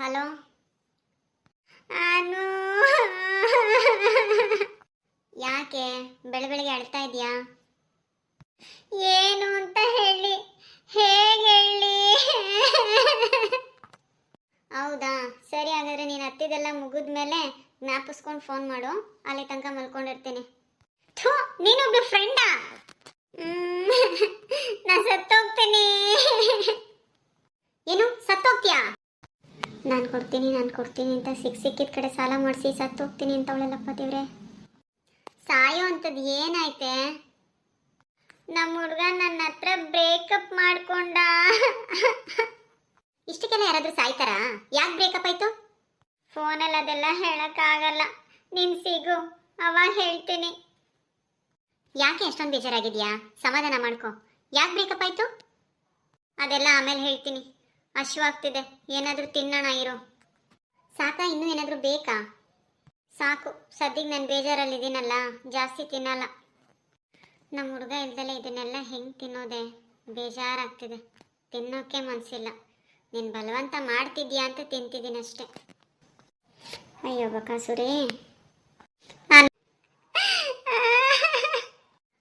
Hello? ಅನು. ಯಾಕೆ? ಬೆಳ ಬೆಳಗ್ಗೆ ಅಳ್ತಾ ಇದೆಯಾ? ಏನು ಅಂತ ಹೇಳಿ. ಹೇಗೆ ಹೇಳಿ? ಹೌದಾ? ಸರಿ ಹಾಗಾದ್ರೆ ನೀನು ಹತ್ತಿದೆಲ್ಲ ಮುಗಿದ್ಮೇಲೆ ಜ್ಞಾಪಿಸ್ಕೊಂಡು ಫೋನ್ ಮಾಡು. ಅಲ್ಲಿ ತನಕ ಮಲ್ಕೊಂಡಿರ್ತೀನಿ. ಥೂ ನೀನೊಬ್ಳು ಫ್ರೆಂಡಾ ನಾ ಸತ್ತೋಗ್ತೀನಿ. ಏನು, ಸತ್ತೋಗ್ತೀಯಾ? ನಾನು ಕೊಡ್ತೀನಿ ನಾನು ಕೊಡ್ತೀನಿ ಅಂತ ಸಿಕ್ ಸಿಕ್ಕಿದ ಕಡೆ ಸಾಲ ಮಾಡಿಸಿ ಸತ್ತೋಗ್ತೀನಿ ಅಂತ ಅವಳೆಲ್ಲಪ್ಪ ದೇವ್ರೆ. ಸಾಯೋ ಅಂಥದ್ದು ಏನಾಯ್ತೆ? ನಮ್ಮ ಹುಡುಗ ನನ್ನ ಹತ್ರ ಬ್ರೇಕಪ್ ಮಾಡ್ಕೊಂಡ. ಇಷ್ಟಕ್ಕೆಲ್ಲ ಯಾರಾದರೂ ಸಾಯ್ತಾರಾ? ಯಾಕೆ ಬ್ರೇಕಪ್ ಆಯಿತು? ಫೋನಲ್ಲಿ ಅದೆಲ್ಲ ಹೇಳೋಕ್ಕಾಗಲ್ಲ. ನೀನು ಸಿಗು ಅವಾಗ ಹೇಳ್ತೀನಿ. ಯಾಕೆ ಎಷ್ಟೊಂದು ಬೇಜಾರಾಗಿದೆಯಾ? ಸಮಾಧಾನ ಮಾಡ್ಕೊ. ಯಾಕೆ ಬ್ರೇಕಪ್ ಆಯಿತು? ಅದೆಲ್ಲ ಆಮೇಲೆ ಹೇಳ್ತೀನಿ. ಹಶ್ವಾಗ್ತಿದೆ. ಏನಾದರೂ ತಿನ್ನೋಣ ಇರು. ಸಾಕಾ, ಇನ್ನೂ ಏನಾದರೂ ಬೇಕಾ? ಸಾಕು. ಸದ್ಯಕ್ಕೆ ನಾನು ಬೇಜಾರಲ್ಲಿದ್ದೀನಲ್ಲ, ಜಾಸ್ತಿ ತಿನ್ನಲ್ಲ. ನಮ್ಮ ಹುಡುಗ ಇಲ್ದಲೇ ಇದನ್ನೆಲ್ಲ ಹೆಂಗೆ ತಿನ್ನೋದೆ? ಬೇಜಾರಾಗ್ತಿದೆ. ತಿನ್ನೋಕ್ಕೆ ಮನಸ್ಸಿಲ್ಲ ನೀನು ಬಲವಂತ ಮಾಡ್ತಿದ್ಯಾ ಅಂತ ತಿಂತಿದ್ದೀನಿ ಅಷ್ಟೆ. ಅಯ್ಯೋ ಬಕಾಸುರಿ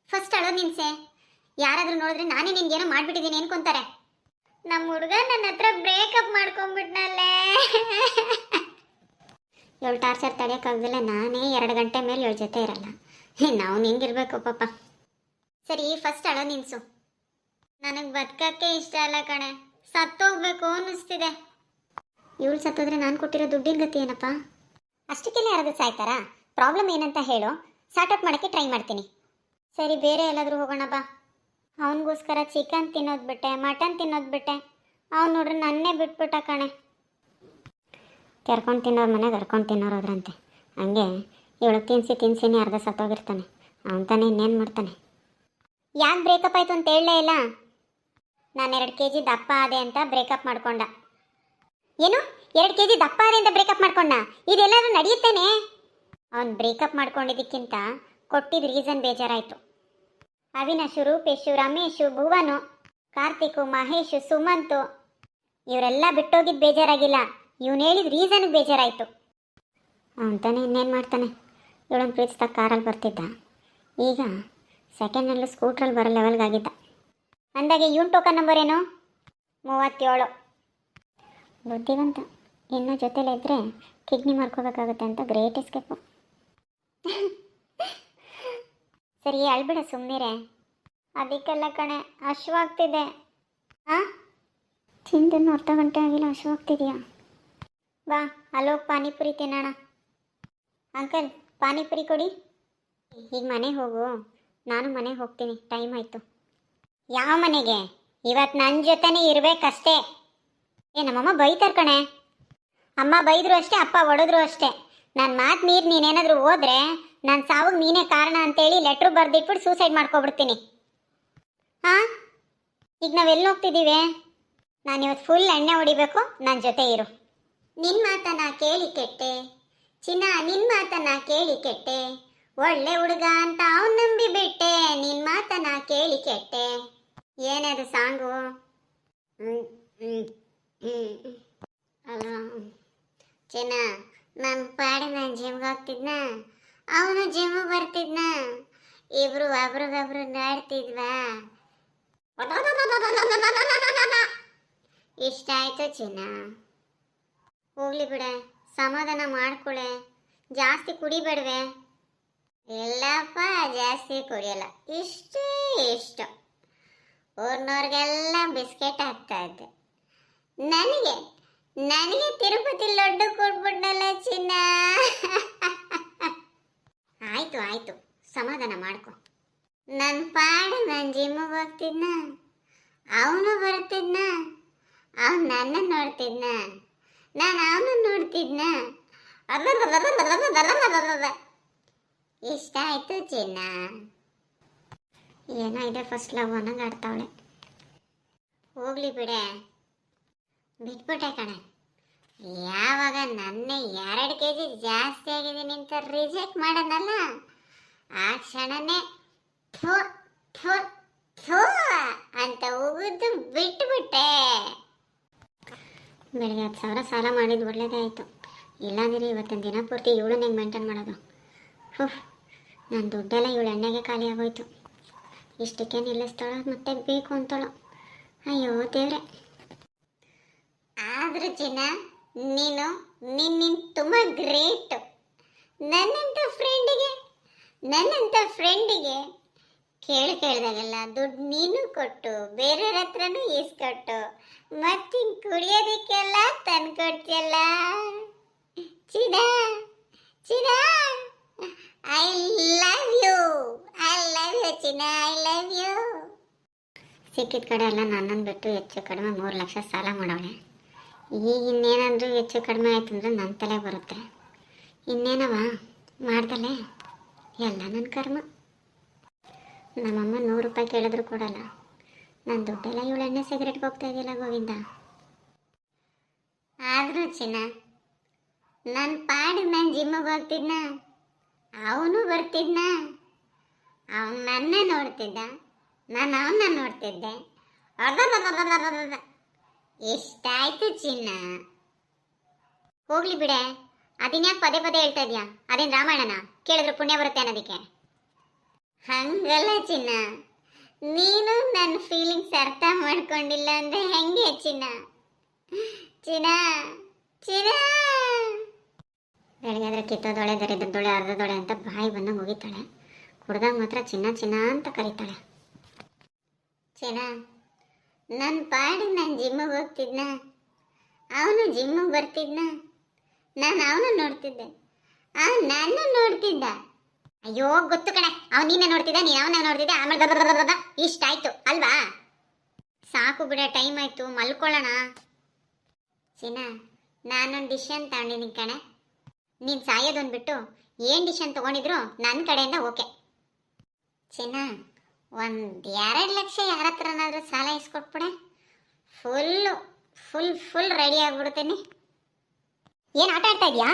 ಫಸ್ಟ್ ಅಳೋ ನಿನ್ಸೆ. ಯಾರಾದರೂ ನೋಡಿದ್ರೆ ನಾನೇ ನಿನ್ಗೇನೋ ಮಾಡ್ಬಿಟ್ಟಿದ್ದೀನಿ ಅನ್ಕೊಂತಾರೆ. ನಮ್ಮ ಹುಡುಗ ನನ್ನ ಹತ್ರ ಬ್ರೇಕಪ್ ಮಾಡ್ಕೊಂಡ್ಬಿಟ್ನಲ್ಲೇ. ಇವಳು ಟಾರ್ಚರ್ ತಡೆಯೋಕ್ಕಾಗ್ದಿಲ್ಲ ನಾನೇ ಎರಡು ಗಂಟೆ ಮೇಲೆ ಇವಳ ಜೊತೆ ಇರಲ್ಲ. ನಾವು ಹೆಂಗಿರ್ಬೇಕು ಪಾಪ. ಸರಿ ಫಸ್ಟ್ ಅಳ ನಿನ್ಸು. ನನಗೆ ಬದುಕಕ್ಕೆ ಇಷ್ಟ ಅಲ್ಲ ಕಣೆ. ಸತ್ತೋಗ್ಬೇಕು ಅನ್ನಿಸ್ತಿದೆ. ಇವಳು ಸತ್ತೋದ್ರೆ ನಾನು ಕೊಟ್ಟಿರೋ ದುಡ್ಡಿನ ಗತಿ ಏನಪ್ಪ? ಅಷ್ಟಕ್ಕೆಲ್ಲ ಯಾರಾದ್ರೂ ಸಾಯ್ತಾರಾ? ಪ್ರಾಬ್ಲಮ್ ಏನಂತ ಹೇಳು. ಸಾರ್ಟ್ ಔಟ್ ಮಾಡೋಕ್ಕೆ ಟ್ರೈ ಮಾಡ್ತೀನಿ. ಸರಿ, ಬೇರೆ ಎಲ್ಲಾದರೂ ಹೋಗೋಣ ಬಾ. ಅವನಿಗೋಸ್ಕರ ಚಿಕನ್ ತಿನ್ನೋದು ಬಿಟ್ಟೆ ಮಟನ್ ತಿನ್ನೋದು ಬಿಟ್ಟೆ. ಅವ್ನು ನೋಡ್ರಿ ನನ್ನೇ ಬಿಟ್ಬಿಟ್ಟ ಕಣೆ. ಕೆರ್ಕೊಂಡು ತಿನ್ನೋರು ಮನೆಗೆ ಕರ್ಕೊಂಡು ತಿನ್ನೋರು ಅದ್ರಂತೆ ಹಂಗೆ ಇವಳು ತಿನ್ಸಿ ತಿನ್ಸಿನೇ ಅರ್ಧ ಸತ್ತೋಗಿರ್ತಾನೆ. ಅವನ್ ತಾನೇ ಇನ್ನೇನು ಮಾಡ್ತಾನೆ? ಯಾಕೆ ಬ್ರೇಕಪ್ ಆಯಿತು ಅಂತ ಹೇಳಲೇ ಇಲ್ಲ. ನಾನು ಎರಡು ಕೆ ಜಿ ದಪ್ಪ ಆದೆ ಅಂತ ಬ್ರೇಕಪ್ ಮಾಡ್ಕೊಂಡ. ಏನು? ಎರಡು ಕೆ ಜಿ ದಪ್ಪ ಆದೆ ಅಂತ ಬ್ರೇಕಪ್ ಮಾಡ್ಕೊಂಡ? ಇದೆಲ್ಲಾದ್ರೂ ನಡೆಯುತ್ತೇನೆ? ಅವ್ನು ಬ್ರೇಕಪ್ ಮಾಡ್ಕೊಂಡಿದ್ದಕ್ಕಿಂತ ಕೊಟ್ಟಿದ್ದ ರೀಸನ್ ಬೇಜಾರಾಯಿತು. ಅವಿನಾಶು, ರೂಪೇಶು, ರಮೇಶು, ಭುವನು, ಕಾರ್ತಿಕು, ಮಹೇಶು, ಸುಮಂತು, ಇವರೆಲ್ಲ ಬಿಟ್ಟೋಗಿದ್ದು ಬೇಜಾರಾಗಿಲ್ಲ. ಇವನು ಹೇಳಿದ ರೀಸನ್ ಬೇಜಾರಾಯಿತು. ಅಂತಾನೆ ಇನ್ನೇನು ಮಾಡ್ತಾನೆ? ಇವಳನ್ನು ಪ್ರೀತಿಸ್ತಾ ಕಾರಲ್ಲಿ ಬರ್ತಿದ್ದ. ಈಗ ಸೆಕೆಂಡ್ನಲ್ಲೂ ಸ್ಕೂಟ್ರಲ್ಲಿ ಬರೋ ಲೆವೆಲ್ಗಾಗಿದ್ದ ಅಂದಾಗೆ ಇವನ್ ಟೋಕನ್ ನಂಬರ್ ಏನು? ಮೂವತ್ತೇಳು. ಬುದ್ಧಿವಂತ. ಇನ್ನೂ ಜೊತೆಲೇ ಇದ್ದರೆ ಕಿಡ್ನಿ ಮಾಡ್ಕೋಬೇಕಾಗುತ್ತೆ ಅಂತ ಗ್ರೇಟ್ ಎಸ್ಕೇಪು ಸರಿ ಅಳ್ಬಿಡ ಸುಮ್ಮನೆ ಅದಕ್ಕೆಲ್ಲ ಕಣೆ ಹಶ್ವಾಗ್ತಿದೆ ಹಾ ತಿಂದನ್ನು ಅರ್ಧ ಗಂಟೆ ಆಗಿಲ್ಲ ಹಶ್ವಾಗ್ತಿದೆಯಾ ಬಾ, ಅಲ್ಲೋಗಿ ಪಾನಿಪುರಿ ತಿನ್ನೋಣ. ಅಂಕಲ್, ಪಾನಿಪುರಿ ಕೊಡಿ. ಈಗ ಮನೆಗೆ ಹೋಗು. ನಾನು ಮನೆಗೆ ಹೋಗ್ತೀನಿ, ಟೈಮ್ ಆಯಿತು. ಯಾವ ಮನೆಗೆ? ಇವತ್ತು ನನ್ನ ಜೊತೆನೇ ಇರಬೇಕಷ್ಟೇ. ಏ, ನಮ್ಮಮ್ಮ ಬೈತಾರ ಕಣೆ. ಅಮ್ಮ ಬೈದ್ರು ಅಷ್ಟೇ, ಅಪ್ಪ ಹೊಡೆದ್ರು ಅಷ್ಟೇ. ನನ್ನ ಮಾತು ಮೀರಿ ನೀನೇನಾದರೂ ಹೋದ್ರೆ ನನ್ನ ಸಾವು ನೀನೇ ಕಾರಣ ಅಂತೇಳಿ ಲೆಟ್ರು ಬರೆದಿಟ್ಬಿಟ್ಟು ಸೂಸೈಡ್ ಮಾಡ್ಕೊಬಿಡ್ತೀನಿ. ಹಾಂ? ಈಗ ನಾವೆಲ್ಲಿ ಹೋಗ್ತಿದ್ದೀವಿ ನಾನು ಇವತ್ತು ಫುಲ್ ಎಣ್ಣೆ ಹೊಡಿಬೇಕು ನನ್ನ ಜೊತೆ ಇರು. ನಿನ್ನ ಮಾತನ್ನ ಕೇಳಿ ಕೆಟ್ಟೆ. ಚಿನ್ನ ನಿನ್ನ ಮಾತನ್ನ ಕೇಳಿ ಕೆಟ್ಟೆ. ಒಳ್ಳೆ ಹುಡುಗ ಅಂತ ಅವನ್ ನಂಬಿ ಬಿಟ್ಟೆ. ನಿನ್ನ ಮಾತನ್ನ ಕೇಳಿ ಕೆಟ್ಟೆ. ಏನದು ಸಾಂಗು. ಅಲ್ಲ ಚಿನ್ನ ನನ್ನ ಪಾಡಿ ನಾನು ಜಿಮ್ಗೆ ಹೋಗ್ತಿದ್ನ ಅವನು ಜಿಮ್ ಬರ್ತಿದ್ನ ಇಬ್ರು ಒಬ್ರಿಗೊಬ್ರು ನಾಡ್ತಿದ್ವಾ ಇಷ್ಟ ಆಯ್ತು ಚಿನ್ನ ಹೋಗ್ಲಿ ಬಿಡೆ ಸಮಾಧಾನ ಮಾಡ್ಕೊಳೆ ಜಾಸ್ತಿ ಕುಡಿಬೇಡ್ವೆ ಇಲ್ಲಪ್ಪ ಜಾಸ್ತಿ ಕುಡಿಯಲ್ಲ ಇಷ್ಟೇ ಇಷ್ಟು ಊರ್ನವ್ರಿಗೆಲ್ಲ ಬಿಸ್ಕೆಟ್ ಹಾಕ್ತಾ ಇದ್ದೆ ನನಗೆ ನನಗೆ ತಿರುಪತಿ ಲಡ್ಡು ಕೊಟ್ಬಿಟ್ಟಲ್ಲ ಚಿನ್ನ ಆಯ್ತು ಆಯ್ತು ಸಮಾಧಾನ ಮಾಡ್ಕೊ ನನ್ನ ಪಾಡು ನಾನು ಜಿಮ್ಮಿಗೆ ಹೋಗ್ತಿದ್ನ. ಅವನು ಬರ್ತಿದ್ನ. ಅವನು ನನ್ನ ನೋಡ್ತಿದ್ನ. ನಾನು ಅವನು ನೋಡ್ತಿದ್ನ. ಇಷ್ಟ ಆಯ್ತು ಚಿನ್ನ. ಏನೋ ಇದೆ ಫಸ್ಟ್ ಲವ್ ಅನ್ನಂಗೆ ಆಡ್ತಾವಳೆ. ಹೋಗ್ಲಿ ಬಿಡೆ. ಬಿಟ್ಬಿಟ್ಟೆ ಕಣೆ. ಯಾವಾಗ ನನ್ನ ಎರಡು ಕೆ ಜಿ ಜಾಸ್ತಿ ಆಗಿದ್ದೀನಿ ಅಂತ ರಿಜೆಕ್ಟ್ ಮಾಡೋದಲ್ಲ ಆ ಕ್ಷಣನೇ ಥು, ಥೋ, ಥು ಅಂತ ಹೋಗುದು ಬಿಟ್ಬಿಟ್ಟೆ. ಬೆಳಿಗ್ಗೆ ಹತ್ತು ಸಾವಿರ ಸಾಲ ಮಾಡಿದ್ದು ಒಳ್ಳೇದೇ ಆಯಿತು. ಇಲ್ಲಾಂದ್ರೆ ಇವತ್ತಿನ ದಿನ ಪೂರ್ತಿ ಇವಳನ್ನ ಹೆಂಗೆ ಮೇಂಟೈನ್ ಮಾಡೋದು. ಹುಫ್ ನನ್ನ ದುಡ್ಡೆಲ್ಲ ಇವಳು ಎಣ್ಣೆಗೆ ಖಾಲಿ ಆಗೋಯ್ತು. ಇಷ್ಟಕ್ಕೆ ನಿಲ್ಲಿಸ್ತಾಳೋ ಮತ್ತೆ ಬೇಕು ಅಂತಳೋ. ಅಯ್ಯೋ, ದೇವ್ರೆ. ಆದ್ರೂ ಜನ ನೀನು ನಿನ್ನ ತುಂಬ ಗ್ರೇಟ್ ನನ್ನಂಥ ಫ್ರೆಂಡಿಗೆ ನನ್ನಂಥ ಫ್ರೆಂಡಿಗೆ ಕೇಳಿ ಕೇಳಿದಾಗೆಲ್ಲ ದುಡ್ಡು ನೀನು ಕೊಟ್ಟು ಬೇರೆಯವ್ರ ಹತ್ರನೂ ಈಸ್ಕೊಟ್ಟು ಮತ್ತಿನ್ ಕುಡಿಯೋದಕ್ಕೆಲ್ಲ ತಂದ್ಕೊಡ್ತಿಯಲ್ಲ ಚಿನ ಚಿನ I love you I love you ಚಿನ್ನ ಐ ಲವ್ ಯು ಸಿಕ್ಕಿದ ಕಡೆ ಎಲ್ಲ ನನ್ನನ್ನು ಬಿಟ್ಟು ಹೆಚ್ಚು ಕಡಿಮೆ ಮೂರು ಲಕ್ಷ ಸಾಲ ಮಾಡೋಳೆ ಈಗ ಇನ್ನೇನಾದರೂ ಹೆಚ್ಚು ಕಡಿಮೆ ಆಯ್ತು ಅಂದ್ರೆ ನನ್ನ ತಲೆ ಬರುತ್ತೆ. ಇನ್ನೇನವ ಮಾಡ್ದಲೆ? ಎಲ್ಲ ನನ್ನ ಕರ್ಮ. ನಮ್ಮಮ್ಮ ನೂರು ರೂಪಾಯಿ ಕೇಳಿದ್ರು ಕೊಡಲ್ಲ. ನನ್ನ ದುಡ್ಡೆಲ್ಲ ಎಣ್ಣೆ ಸಿಗರೇಟ್ಗೆ ಹೋಗ್ತಾ ಇದೆಯಲ್ಲ ಗೋವಿಂದ? ಆದರೂ ಚಿನ್ನ ನನ್ನ ಪಾಡಿಗೆ ನಾನು ಜಿಮ್ಮಿಗೆ ಹೋಗ್ತಿದ್ನ? ಅವನು ಬರ್ತಿದ್ನ? ಅವನು ನನ್ನ ನೋಡ್ತಿದ್ದ? ನಾನು ಅವನ್ನ ನೋಡ್ತಿದ್ದೆ. ಎಷ್ಟಾಯ್ತು ಚಿನ್ನ? ಹೋಗ್ಲಿ ಬಿಡೆ. ಅದಿನ್ಯಾಕೆ ಪದೇ ಪದೇ ಹೇಳ್ತಾ ಇದೀಯಾ? ಅದೇನು ರಾಮಾಯಣನ? ಕೇಳಿದ್ರೆ ಪುಣ್ಯ ಬರುತ್ತೆ ಅನ್ನೋದಕ್ಕೆ. ಹಂಗಲ್ಲ ಚಿನ್ನ. ನೀನು ನನ್ನ ಫೀಲಿಂಗ್ಸ್ ಅರ್ಥ ಮಾಡ್ಕೊಂಡಿಲ್ಲ ಅಂದ್ರೆ ಹೆಂಗೆ ಚಿನ್ನ? ಚಿನ್ನ ಚಿನ್ನ. ಬೆಳಗ್ಗೆ ಆದ್ರೆ ದೊಳೆ ಅರ್ಧ ಅರ್ಧದೊಳೆ ಅಂತ ಬಾಯಿ ಬಂದು ಮುಗಿತಾಳೆ. ಕುಡ್ದಾಗ ಮಾತ್ರ ಚಿನ್ನ ಚಿನ್ನ ಅಂತ ಕರೀತಾಳೆ. ಚಿನ್ನ ನನ್ನ ಪಾಡಿ ನಾನು ಜಿಮ್ಮಿಗೆ ಹೋಗ್ತಿದ್ನ? ಅವನು ಜಿಮ್ಮಿಗೆ ಬರ್ತಿದ್ನ? ನಾನು ಅವನು ನೋಡ್ತಿದ್ದೆ. ಆ ನಾನು ನೋಡ್ತಿದ್ದ. ಅಯ್ಯೋ, ಗೊತ್ತು ಕಣೆ. ಅವ್ನು ನಿನ್ನ ನೋಡ್ತಿದ್ದ, ನೀನು ಅವನ ನೋಡ್ತಿದ್ದೆ. ಆಮೇಲೆ ಇಷ್ಟ ಆಯ್ತು, ಅಲ್ವಾ? ಸಾಕು ಬಿಡ, ಟೈಮ್ ಆಯ್ತು, ಮಲ್ಕೊಳ್ಳೋಣ. ಸೀನಾ, ನಾನೊಂದು ಡಿಶನ್ ತಗೊಂಡಿದ್ದೀನಿ ಕಣೆ. ನೀನು ಸಾಯೋದೊಂದು ಬಿಟ್ಟು ಏನು ಡಿಶನ್ ತಗೊಂಡಿದ್ರು ನನ್ನ ಕಡೆಯಿಂದ ಓಕೆ. ಚಿನ್ನ ಒಂದು ಎರಡು ಲಕ್ಷ ಯಾರ ಹತ್ರನಾದ್ರೂ ಸಾಲ ಇಸ್ಕೊಟ್ಬಿಡೆ. ಫುಲ್ಲು, ಫುಲ್ ಫುಲ್ ರೆಡಿ ಆಗ್ಬಿಡ್ತೀನಿ. ಏನ್ ಆಟ ಆಡ್ತಾ ಇದೀಯಾ?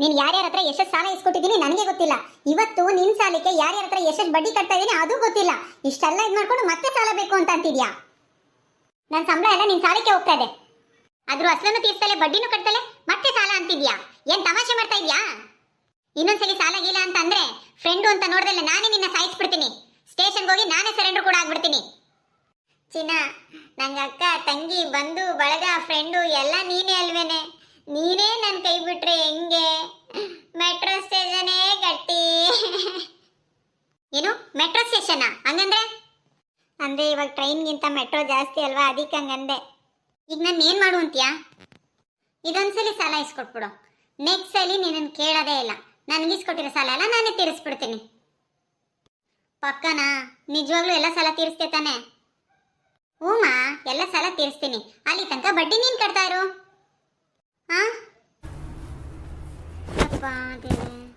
ನೀನ್ ಯಾರ್ಯಾರ ಹತ್ರ ಎಷ್ಟೆಷ್ಟು ಸಾಲ ಇಸ್ಕೊಟ್ಟಿದ್ದೀನಿ ನನಗೆ ಗೊತ್ತಿಲ್ಲ. ಇವತ್ತು ನಿನ್ ಸಾಲಕ್ಕೆ ಯಾರ್ಯಾರ ಹತ್ರ ಎಷ್ಟೆಷ್ಟು ಬಡ್ಡಿ ಕಟ್ತಾ ಇದೀನಿ ಅದು ಗೊತ್ತಿಲ್ಲ. ಇಷ್ಟೆಲ್ಲ ಇದ್ ಮಾಡ್ಕೊಂಡು ಮತ್ತೆ ಸಾಲ ಬೇಕು ಅಂತ ಅಂತಿದ್ಯಾ? ನನ್ನ ಸಂಬಳ ಎಲ್ಲ ನಿನ್ ಸಾಲಕ್ಕೆ ಹೋಗ್ತಾ ಇದೆ. ಅದ್ರ ಅಸಲನ್ನು ತೀರ್ಸಲೆ ಬಡ್ಡಿನೂ ಕಟ್ತಲೆ ಮತ್ತೆ ಸಾಲ ಅಂತಿದ್ಯಾ? ಏನ್ ತಮಾಷೆ ಮಾಡ್ತಾ ಇದ್ಯಾ? ಇನ್ನೊಂದ್ಸಲಿ ಸಾಲ ಗೀಲ ಅಂತ ಅಂದ್ರೆ ಫ್ರೆಂಡು ಅಂತ ನೋಡ್ದಲ್ಲ ನಾನೇ ನಿನ್ನ ಸಾಯಿಸ್ಬಿಡ್ತೀನಿ. ಸ್ಟೇಷನ್ಗೆ ಹೋಗಿ ನಾನೇ ಸರೆಂಡರ್ ಕೂಡ ಆಗ್ಬಿಡ್ತೀನಿ. ಚಿನ್ನ ನಂಗೆ ಅಕ್ಕ ತಂಗಿ, ಬಂಧು, ಬಳಗ ಫ್ರೆಂಡು ಎಲ್ಲ ನೀನೇ ಅಲ್ವೇನೆ? ನೀನೇ ನನ್ನ ಕೈ ಬಿಟ್ರೆ ಹೆಂಗೆ? ಮೆಟ್ರೋ ಸ್ಟೇಷನೇ ಗಟ್ಟಿ. ಏನು? Metro station? ಹಂಗಂದ್ರೆ? ಅಂದ್ರೆ ಇವಾಗ ಟ್ರೈನ್ಗಿಂತ ಮೆಟ್ರೋ ಜಾಸ್ತಿ ಅಲ್ವಾ? ಅದಕ್ಕೆ ಹಂಗಂದೆ. ಈಗ ನಾನು ಏನು ಮಾಡು ಅಂತೀಯಾ? ಇದೊಂದ್ಸಲಿ ಸಾಲ ಇಸ್ಕೊಟ್ಬಿಡು. ನೆಕ್ಸ್ಟ್ ಸಲಿ ನೀನನ್ನು ಕೇಳೋದೇ ಇಲ್ಲ. ನನಗೆ ಇಸ್ಕೊಟ್ಟಿರೋ ಸಾಲ ಎಲ್ಲ ನಾನೇ ತೀರಿಸ್ಬಿಡ್ತೀನಿ. ಪಕ್ಕನಾ? ನಿಜವಾಗ್ಲೂ ಎಲ್ಲ ಸಾಲ ತೀರಿಸ್ತೆ ತಾನೆ? ಹ್ಞೂಮಾ ಎಲ್ಲ ಸಾಲ ತೀರಿಸ್ತೀನಿ. ಅಲ್ಲಿ ತನಕ ಬಡ್ಡಿ ನೀನು ಕಟ್ತಾ ಇರು. ಹಾ ಅಪ್ಪ ದೇವ್ರೇ.